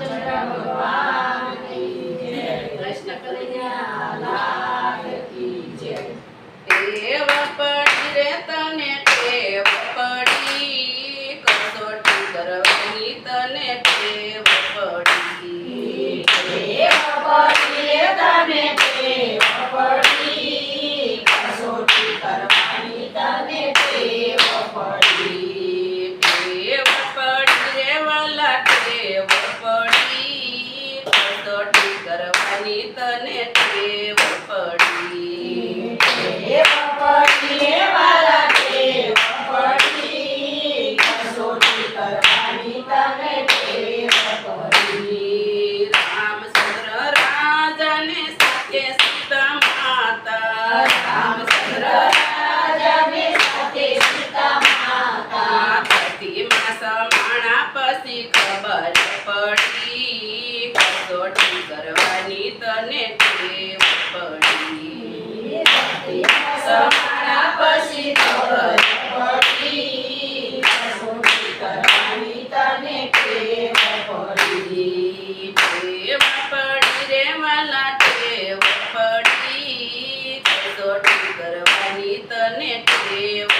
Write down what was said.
चंद्र भगवान માની તને ટેવ પડી ટેવ પડી વાલા ટેવ પડી કસોટી કરવાની તને ટેવ પડી રામચંદ્ર રાજાને પછી ખબર પડી રસોડી કરવાની તને ટેવ પડી. સમાણા પછી ખબર પડી. રસોડી કરવાની તને ટેવ પડી. ટેવ પડી રે વાલા ટેવ પડી. રસોડી કરવાની તને ટેવ